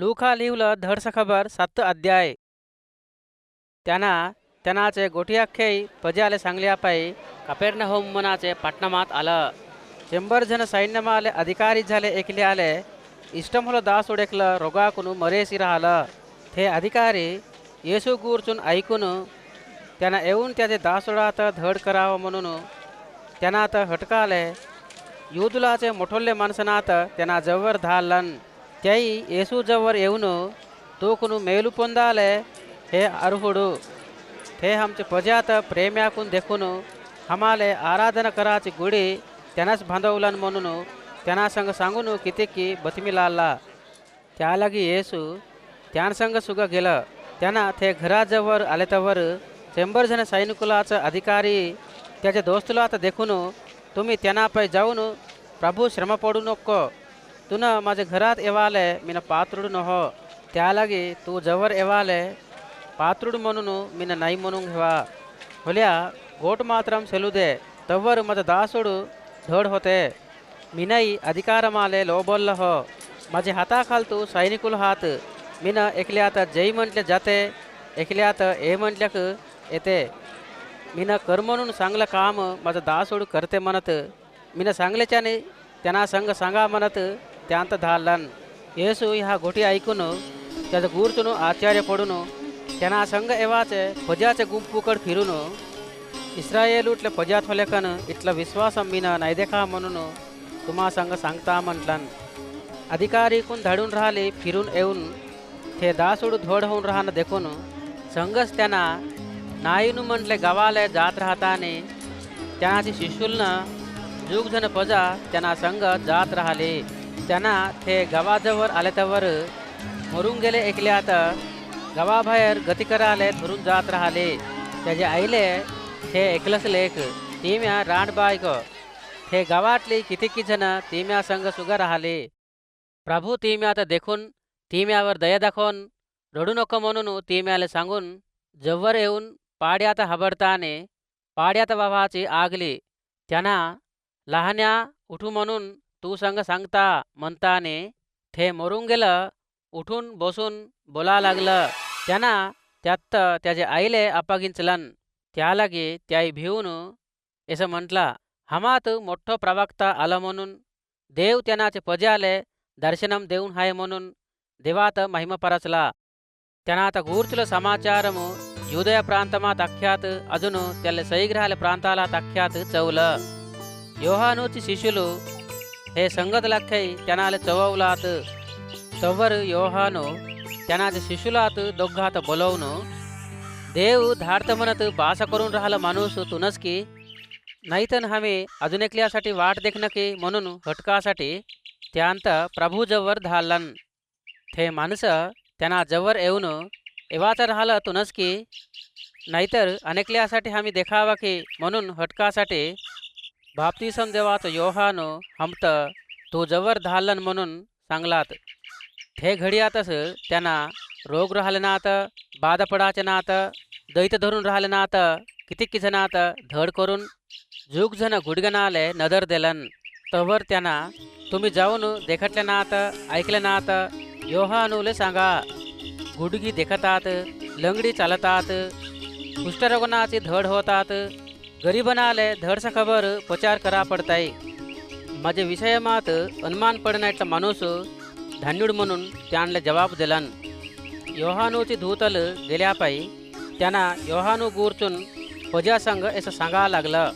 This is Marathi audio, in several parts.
लूका लिवलं धडस खबर सात अध्याय. त्यांना त्यांनाचे गोठी अख्खे पजाले सांगल्यापायी कपेर्ण होम मनाचे पट्टणामात आलं. शंभर जण सैन्यमाले अधिकारी झाले एकले आले इष्टमुलं दास उडेकलं रोगाकून मरेसी राहिलं. ते अधिकारी येसू गुरचून ऐकून त्यांना येऊन त्याचे दासोडात धड करावं म्हणून त्यांना आता हटकाले युदुलाचे मोठोल्ले माणसनात त्यांना जवळ धालन त्याई येसू जवळ येऊन तो कुनु मेलू పొందాలే हे అర్హుడు ते आमचे प्रजात प्रेम्याकून देखून हमाले आराधना कराची गुढी त्यानाच बांधवलन म्हणून त्यांना संग सांगून किती बतमीलाला त्यालागी येसू त्यांसंग सुग गेलं त्यांना ते घराजवळ आले तवर शंभर जण सैनिकुलाचं अधिकारी त्याच्या दोस्तुला आता देखून तुम्ही त्यांनापै जाऊन प्रभू श्रम पडू नको तुन माझ्या घरात येवाले मीन पात्रुడు नहो. त्यालागी तू जवळ येवाले पात्रुड म्हणून मीन नाही म्हणून घेवा. होल्या गोट मात्रम सेलू दे तवर माझा दासोड धड होते. मीनई अधिकारमाले लोबोल्ल हो माझे हाताखाल तू सैनिकुल हात मीन एकल्यात जय म्हटले जाते एकल्यात ए म्हटल्याक येते. मीन कर म्हणून चांगलं काम माझं दासोड करते म्हणत मीन सांगल्याच्याने त्यांना संग सांगा म्हणत त्यांत धालन येसू ह्या गोटी ऐकून त्याचं गुर्चून आचार्य पडून त्यांना संग एवाचे पजाचे गुंपूकड फिरून। इस्रायेलूटले पजात होलेकन इथला विश्वास मीन नाही देखा म्हणून तुम्हा संग सांगता म्हटलं अधिकारी कोण धाडून राहिले फिरून येऊन ते दासोड धोड होऊन राहणं देखून। संगच त्यांना नाईनू म्हटले गावाला जात राहताने त्यांची शिशुलनं जुगजन पजा त्यांना संग जात राहिले। त्यांना ते गावाजवळ आले मरून गेले ऐकल्यात गावाबाहेर गती कराले धरून जात राहिले. त्याचे आईले हे ऐकलंच लेख तिम्या रांडबायक हे गावातली किती जण तिम्या संग सुगा राहिले. प्रभू तिम्यात देखून तिम्यावर दया दाखवून रडू नको म्हणून तिम्याला सांगून जवळ येऊन पाड्यात हबडताने पाड्यात बाबाची आगली. त्यांना लहान्या उठू म्हणून तू संग संगता म्हणता ने थे मरून गेलं उठून बसून बोला लागलं त्यांना त्यात त्याचे आईले अपागिंचलन त्यालागे त्याई भिवून असं म्हटला हमात मोठं प्रवक्ता आलं म्हणून देव त्यांनाचे पजाले दर्शन देऊन हाय म्हणून देवात महिम परचला त्यांना आता गुरचल समाचारम युदय प्रांतमात आख्यात अजून त्याले सहिग्रहाल प्रांताला आख्यात चवलं योहानुची शिशुलू हे संगत लख्खै त्यानाले चववलात. तवर योहानो त्यानाचे शिशुलात दोघात बोलवणं देव धाडत म्हणत बासा करून राहिला माणूस तुनच की नाहीतन हमे अजून एकल्यासाठी वाट देखणं की म्हणून हटकासाठी त्यांत प्रभूजवर धालन. ते माणसं त्यांना जवळ येऊन एवाच राहिलं तुनच की नाहीतर अनेकल्यासाठी आम्ही देखावा की म्हणून हटकासाठी बाप्तिसम देवात योहानो हमत तो जवर धालन म्हणून सांगलात. ते घडियातच त्यांना रोग राहिले नात बाद पडाचे नात दैत धरून राहिले नात किती जणात धड करून जुग जण गुडगनाले नदर देलन. तवर त्यांना तुम्ही जाऊन देखटले नात ऐकले नात योहानुले सांगा गुडगी देखतात लंगडी चालतात कुष्ठरोगणाची धड होतात गरीबनाले धडस खबर प्रचार करा पडताय. माझे विषयमात अनुमान पडण्याचा माणूस धान्यूड म्हणून त्यांना जवाब दिलन. योहानूची धूतल गेल्यापायी त्यांना योहानू गुरचून प्रजासंघ असं सांगा लागलं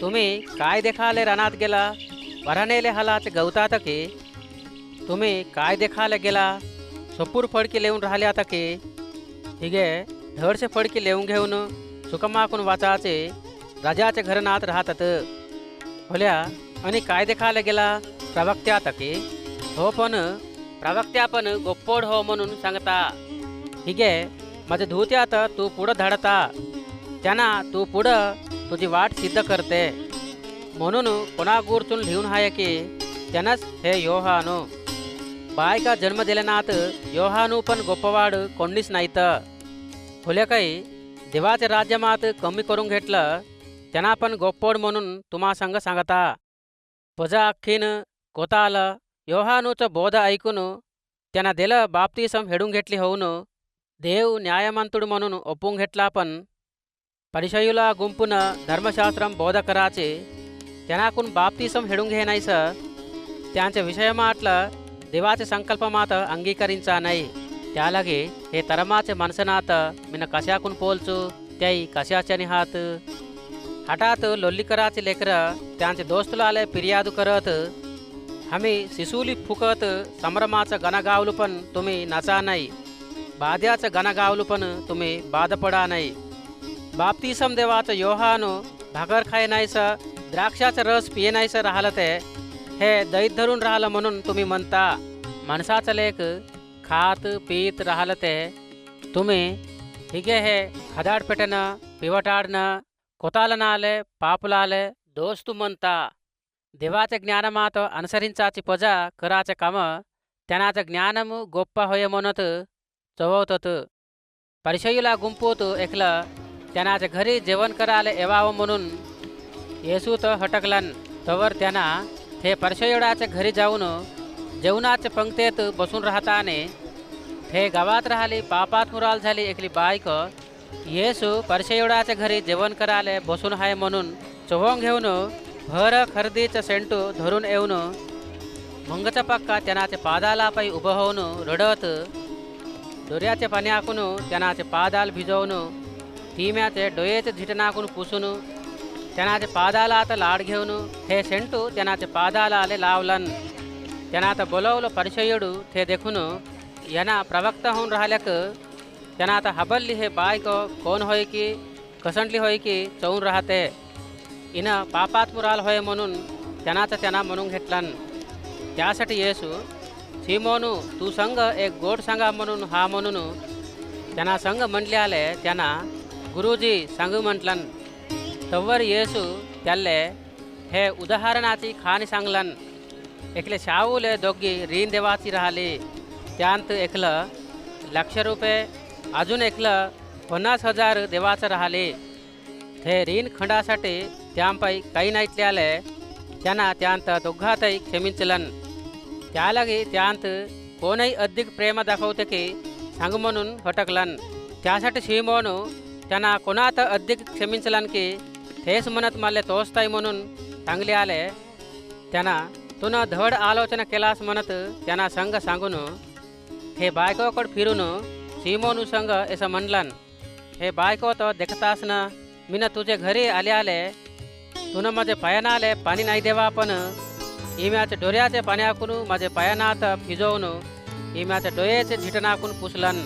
तुम्ही काय देखाले रानात गेला? वरानेले हलात गवतात की? तुम्ही काय देखाले गेला? सपूर फडकी लिहून राहिले आता की? हिगे धडसे फडकी लिहून घेऊन सुकमाकून वाचाचे राजाच्या घरनात राहतात. होल्या आणि काय देखायला गेला प्रवक्त्यात की हो पण प्रवक्त्या पण गोप्पोड हो म्हणून सांगता. हिगे माझ्या धुत्यात तू पुढं धाडता. त्यांना तू पुढं तुझी वाट सिद्ध करते. म्हणून कोणागुरचून लिहून हाय की त्यानंच हे योहानू. बायका जन्म दिल्यानात योहानू पण गोप्पवाड कोणीच नाहीत. खुल्या काही देवाच्या राज्यमात कमी करून घेतलं తెనాపన్ గొప్పోడ్మొనున్ తుమాసంగ సంగత. పొజ అక్కిన్ కొతాల యోహానుచ బోధ ఐకును తెన దిల బాప్తీసం హెడుంగెట్లి హౌను. దేవు న్యాయమంతుడు మనును ఒప్పుంగెట్లాపన్ పరిషయుల గుంపున ధర్మశాస్త్రం బోధకరాచి తెనాకున్ బాప్తీసం హెడుంగేనైస త్యాంచ విషయమాట్ల దివాచ సంకల్పమాత అంగీకరించానై. त्यालागे ఏ తరమాచ మనసనాత మిన కశాకున్ పోల్చు. त्याई కశాచనిహాత్ निहात हठात लोल्लीकराचे लेकरं त्यांचे दोस्तुला आले फिर्यादू करत हमी शिसूली फुकत संभ्रमाचं गणगावलं पण तुम्ही नचा नाही. बाध्याचं गणगावलू पण तुम्ही बाधपडा नाही. बाप्तिसम देवाचं योहानो भाकर खाय नाहीसं द्राक्षाचं रस पिये नाहीसं राहिलं ते हे दैत धरून राहिलं म्हणून तुम्ही म्हणता. माणसाचं लेख खात पीत राहिलं ते तुम्ही हिगे हे खदाडपेटणं पिवटाडणं కుతాల నాలే పాపులాలే దోస్తుమంతా ದಿವಾಚ ಜ್ಞಾನಮಾತ पजा कराचे ಕರಾಚ ಕಮ ತೆನಾಚ ಜ್ಞಾನಮು होय ಹೊಯಮೊನತು ಚವೋತತು ಪರಿಶಯುಲ ಗುಂಪೋತು ಎಕ್ಲ ತೆನಾಚ घरी जेवण कराले एवाव म्हणून येसू हटकलन तवर त्याना हे परशयुडाच्या घरी जाऊन जेवणाच्या पंक्तेत बसून राहताने हे गावात राहिली पापात मुराल झाली एकली बायक येसू परशयुडाच्या घरी जेवण करायला बसून आहे म्हणून चव्हाण घेऊन भर खरेदीचं सेंटू धरून येऊन मंगचा पक्का त्यानाचे पादाला पायी उभं होऊन रडत डोऱ्याचे पाणी आखून त्यानाचे पादाल भिजवून तिम्याचे डोळ्याचे झिटनाकून पुसून त्यानाचे पादाला आता लाड घेऊन हे सेंटू त्यानाचे पादाला आले लावलन. त्यांना आता बोलवलं परिचयुడు ते देखून यांना प्रवक्ता होऊन राहिल्याक त्यांना आता हबल्ली हे बायक कोण होय की कसंटली होय की चवून राहते. इन पापात मुराल होय म्हणून त्यांनाचं त्यांना म्हणून घेतलं त्यासाठी येसू सिमोनू तू संग एक गोड सांगा म्हणून हा म्हणून. त्यांना संग म्हटले आले त्यांना गुरुजी सांगू म्हटलन. तव्वर येसू त्याले हे उदाहरणाची खाणी सांगलन. एकले शाहूले दोघी रीन देवाची राहिली. त्यांत एकलं लक्ष रुपये अजून एकलं पन्नास हजार देवाचं राहिले. हे रीन खंडासाठी त्यांपाई काही नाहीतले आले त्यांना त्यांत दोघातही क्षमिंचलन. त्यालागी त्यांत कोणही अधिक प्रेम दाखवते की सांग म्हणून हटकलन त्यासाठी शिमोनू त्यांना कोणात अधिक क्षमिंचलन की तेच म्हणत मला तोचताय म्हणून सांगले आले. त्यांना तुन धड आलोचना केलास म्हणत त्यांना संग सांगून हे बायकोकड फिरून सीमोन संग असं म्हणलन हे बायको तो देखतास ना मीनं तुझे घरी आले आले तुनं माझे पायानं आले पाणी नाही देवा पण इम्याच्या डोऱ्याचे पाण्याकून माझे पायानं आता फिजवून इम्याच्या डोळ्याचे झिटणाकून पुसलन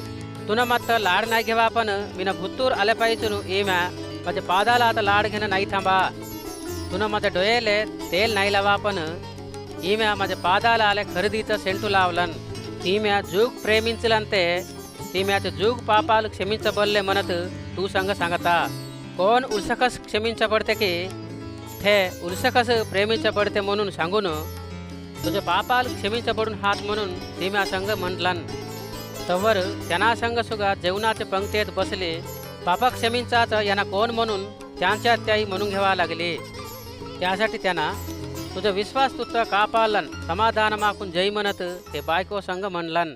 तुनं मत लाड नाही घेवा पण मीनं भुत्तूर आले पाहिजे इम्या माझ्या पादाला आता लाड घेणं नाही थांबा तुनं माझ्या डोळ्याले तेल नाही लावा पण इम्या माझे पादाला आले खरेदीचं सेंटू लावलन इम्या जुग प्रेमिंचलन ते ఈమె జూగ్ పాపాలు క్షమించబడలే మనత్ తూ సంగ సంగత कोण उलसकस क्षमिंचबडते की हे उलसकस प्रेमिंचबडते म्हणून सांगून तुझे पापाल क्षमिंचबडून हात म्हणून तिम्या संग म्हटलन तवर त्यांना संग सुगा जेवणाचे पंक्तीत बसले पापा क्षमिंचाच यांना कोण म्हणून त्यांच्या त्याही म्हणून घ्यावा लागले त्यासाठी त्यांना तुझा विश्वास तुझा कापालन समाधान माकून जय म्हणत ते बायको संग म्हणलन